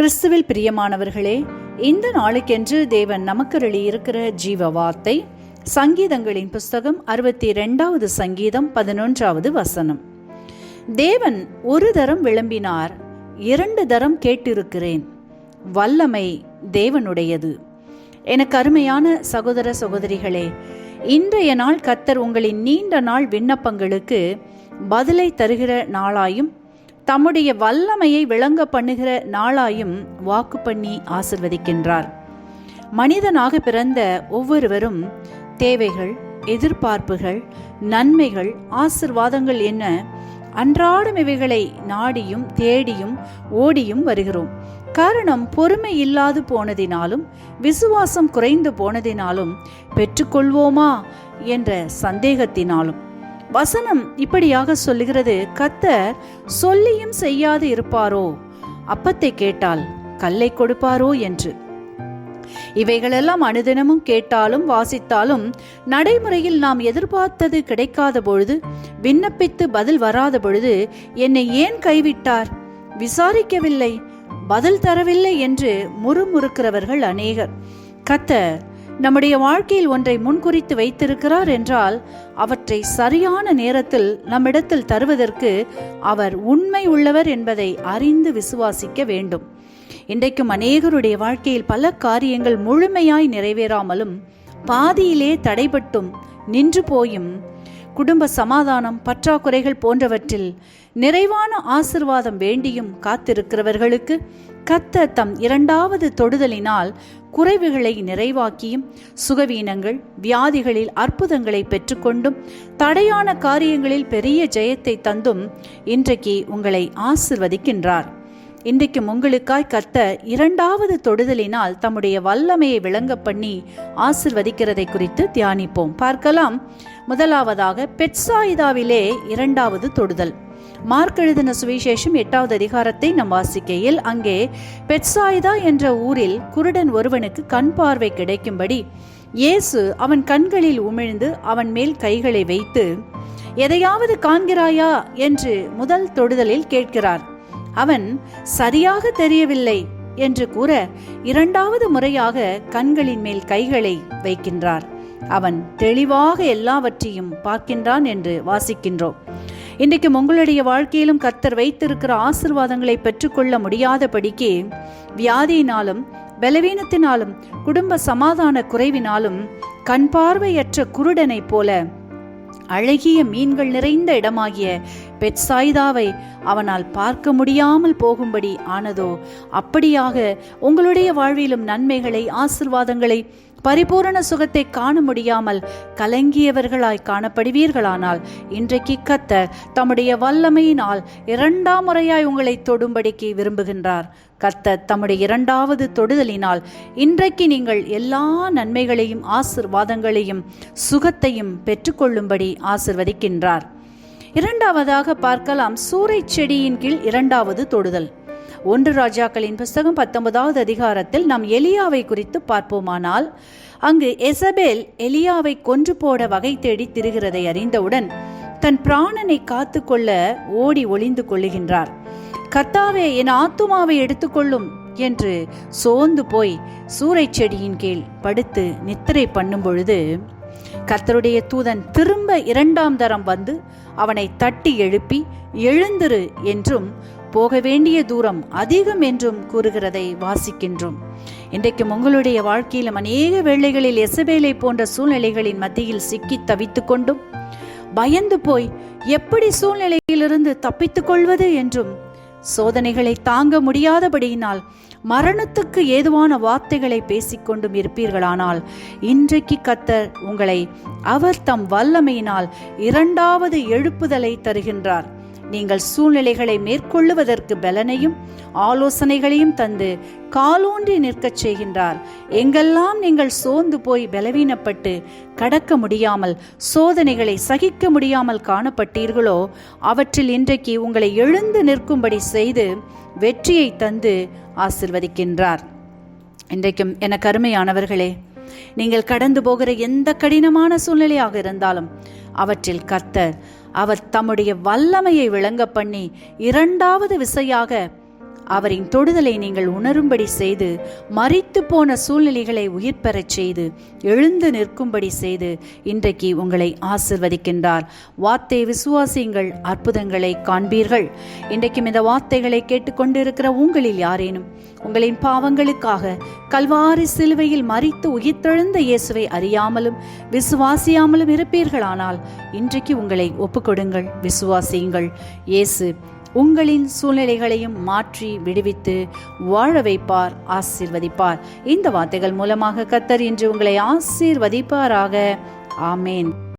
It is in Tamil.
கிறிஸ்துவில் பிரியமானவர்களே இந்த நாளுக்கென்று தேவன் நமக்கருளி இருக்கிற ஜீவ வார்த்தை சங்கீதங்களின் புஸ்தகம் அறுபத்தி ரெண்டாவது சங்கீதம் பதினொன்றாவது வசனம். தேவன் ஒரு தரம் விளம்பினார் இரண்டு தரம் கேட்டிருக்கிறேன் வல்லமை தேவனுடையது. எனக்கு அருமையான சகோதர சகோதரிகளே இன்றைய நாள் கத்தர் உங்களின் நீண்ட நாள் விண்ணப்பங்களுக்கு பதிலை தருகிற நாளாயும் தம்முடைய வல்லமையை விளங்க பண்ணுகிற நாளாயும் வாக்கு பண்ணி ஆசிர்வதிக்கின்றார். மனிதனாக பிறந்த ஒவ்வொருவரும் தேவைகள் எதிர்பார்ப்புகள் நன்மைகள் ஆசிர்வாதங்கள் என்ன அன்றாடம் இவைகளை நாடியும் தேடியும் ஓடியும் வருகிறோம். காரணம் பொறுமை இல்லாது போனதினாலும் விசுவாசம் குறைந்து போனதினாலும் பெற்றுக்கொள்வோமா என்ற சந்தேகத்தினாலும். வசனம் இப்படியாக சொல்லுகிறது கத்தர் சொல்லியும் செய்யாது இருப்பாரோ? அப்பத்தை கேட்டால் கல்லை கொடுப்பாரோ? என்று. இவைகளெல்லாம் அனுதினமும் கேட்டாலும் வாசித்தாலும் நடைமுறையில் நாம் எதிர்பார்த்தது கிடைக்காத பொழுது விண்ணப்பித்து பதில் வராத பொழுது என்னை ஏன் கைவிட்டார்? விசாரிக்கவில்லை பதில் தரவில்லை என்று முறுமுறுக்கிறவர்கள் அநேகர். கத்தர் நம்முடைய வாழ்க்கையில் ஒன்றை முன்குறித்து வைத்திருக்கிறார் என்றால் அவற்றை சரியான நேரத்தில் நம்மிடத்தில் தருவதற்கு அவர் உண்மை உள்ளவர் என்பதை அறிந்து விசுவாசிக்க வேண்டும். இன்றைக்கும் அநேகருடைய வாழ்க்கையில் பல காரியங்கள் முழுமையாய் நிறைவேறாமலும் பாதியிலே தடைபட்டும் நின்று போயும் குடும்ப சமாதானம் பற்றாக்குறைகள் போன்றவற்றில் நிறைவான ஆசிர்வாதம் வேண்டியும் காத்திருக்கிறவர்களுக்கு கத்த தம் இரண்டாவது தொடுதலினால் குறைவுகளை நிறைவாக்கியும் சுகவீனங்கள் வியாதிகளில் அற்புதங்களை பெற்றுக்கொண்டும் தடையான காரியங்களில் பெரிய ஜெயத்தை தந்தும் இன்றைக்கு உங்களை ஆசிர்வதிக்கின்றார். இன்றைக்கும் உங்களுக்காய் கத்த இரண்டாவது தொடுதலினால் தம்முடைய வல்லமையை விளங்க பண்ணி ஆசிர்வதிக்கிறதை குறித்து தியானிப்போம். பார்க்கலாம். முதலாவதாக பெட்சாயிதாவிலே இரண்டாவது தொடுதல். மார்க் எழுதின சுவிசேஷம் எட்டாவது அதிகாரத்தை நம் வாசிக்கையில் அங்கே பெட்சாய்தா என்ற ஊரில் குருடன் ஒருவனுக்கு கண் பார்வை கிடைக்கும்படி இயேசு அவன் கண்களில் உமிழ்ந்து அவன் மேல் கைகளை வைத்து எதையாவது காண்கிறாயா? என்று முதல் தொடுதலில் கேட்கிறார். அவன் சரியாக தெரியவில்லை என்று கூற இரண்டாவது முறையாக கண்களின் மேல் கைகளை வைக்கின்றார். அவன் தெளிவாக எல்லாவற்றையும் பார்க்கின்றான் என்று வாசிக்கின்றோம். இன்றைக்கும் உங்களுடைய வாழ்க்கையிலும் கத்தர் வைத்திருக்கிற ஆசிர்வாதங்களை பெற்றுக்கொள்ள முடியாதபடிக்கு வியாதியினாலும் பலவீனத்தினாலும் குடும்ப சமாதான குறைவினாலும் கண் பார்வையற்ற குருடனைப் போல அழகிய மீன்கள் நிறைந்த இடமாகிய பெட்சாய்தாவை அவனால் பார்க்க முடியாமல் போகும்படி ஆனதோ அப்படியாக உங்களுடைய வாழ்விலும் நன்மைகளை ஆசிர்வாதங்களை பரிபூரண சுகத்தை காண முடியாமல் கலங்கியவர்களாய் காணப்படுவீர்களானால் இன்றைக்கு கத்தர் தம்முடைய வல்லமையினால் இரண்டாம் முறையாய் உங்களை தொடும்படிக்கு விரும்புகின்றார். கத்தர் தம்முடைய இரண்டாவது தொடுதலினால் இன்றைக்கு நீங்கள் எல்லா நன்மைகளையும் ஆசிர்வாதங்களையும் சுகத்தையும் பெற்றுக்கொள்ளும்படி ஆசிர்வதிக்கின்றார். இரண்டாவதாக பார்க்கலாம் சூறை செடியின் கீழ் இரண்டாவது தொடுதல். ஒன்று ராஜாக்களின் புஸ்தகம் பத்தொன்பதாவது அதிகாரத்தில் நாம் எலியாவை குறித்து பார்ப்போமானால் அங்கு எசபேல் எலியாவை கொன்று போட வகை தேடி திரிகிறதை அறிந்தவுடன் தன் பிராணனை காத்து கொள்ள ஓடி ஒளிந்து கொள்ளுகின்றார். கர்த்தாவே என் ஆத்துமாவை எடுத்துக்கொள்ளும் என்று சோர்ந்து போய் சூறை செடியின் கீழ் படுத்து நித்திரை பண்ணும் பொழுது கர்த்தருடைய தூதன் திரும்ப இரண்டாம் தரம் வந்து அவனை தட்டி எழுப்பி எழுந்திரு என்றும் போக வேண்டிய தூரம் அதிகம் என்றும் கூறுகிறதை வாசிக்கின்றோம். இன்றைக்கும் உங்களுடைய வாழ்க்கையிலும் அநேக வேளைகளில் எசபேலை போன்ற சூழ்நிலைகளின் மத்தியில் சிக்கி தவித்து கொண்டும் பயந்து போய் எப்படி சூழ்நிலையிலிருந்து தப்பித்துக் கொள்வது என்றும் சோதனைகளை தாங்க முடியாதபடியினால் மரணத்துக்கு ஏதுவான வார்த்தைகளை பேசிக்கொண்டும் இருப்பீர்களானால் இன்றைக்கு கத்தர் உங்களை அவர் தம் வல்லமையினால் இரண்டாவது எழுப்புதலை தருகின்றார். நீங்கள் சூழ்நிலைகளை மேற்கொள்ளுவதற்கு பலனையும் ஆலோசனைகளையும் தந்து காலூன்றி நிற்கச் செய்கின்றார். எங்கெல்லாம் நீங்கள் சோர்ந்து போய் பலவீனப்பட்டு கடக்க முடியாமல் சோதனைகளை சகிக்க முடியாமல் காணப்பட்டீர்களோ அவற்றில் இன்றைக்கு உங்களை எழுந்து நிற்கும்படி செய்து வெற்றியை தந்து ஆசிர்வதிக்கின்றார். இன்றைக்கும் என கருமையானவர்களே நீங்கள் கடந்து போகிற எந்த கடினமான சூழ்நிலையாக இருந்தாலும் அவற்றில் கர்த்தர் அவர் தம்முடைய வல்லமையை விளங்க பண்ணி இரண்டாவது விசையாக அவரின் தொடுதலை நீங்கள் உணரும்படி செய்து மறித்து போன சூழ்நிலைகளை உயிர் பெறச் செய்து எழுந்து நிற்கும்படி செய்து இன்றைக்கு உங்களை ஆசிர்வதிக்கின்றார். வார்த்தை விசுவாசியுங்கள் அற்புதங்களை காண்பீர்கள். இன்றைக்கும் இந்த வார்த்தைகளை கேட்டுக்கொண்டிருக்கிற உங்களில் யாரேனும் உங்களின் பாவங்களுக்காக கல்வாரி சிலுவையில் மறித்து உயிர்த்தெழுந்த இயேசுவை அறியாமலும் விசுவாசியாமலும் இருப்பீர்களானால் இன்றைக்கு உங்களை ஒப்புக்கொடுங்கள் விசுவாசியுங்கள். இயேசு உங்களின் சூழ்நிலைகளையும் மாற்றி விடுவித்து வாழ வைப்பார் ஆசீர்வதிப்பார். இந்த வார்த்தைகள் மூலமாக கத்தர் இன்று உங்களை ஆசீர்வதிப்பாராக. ஆமேன்.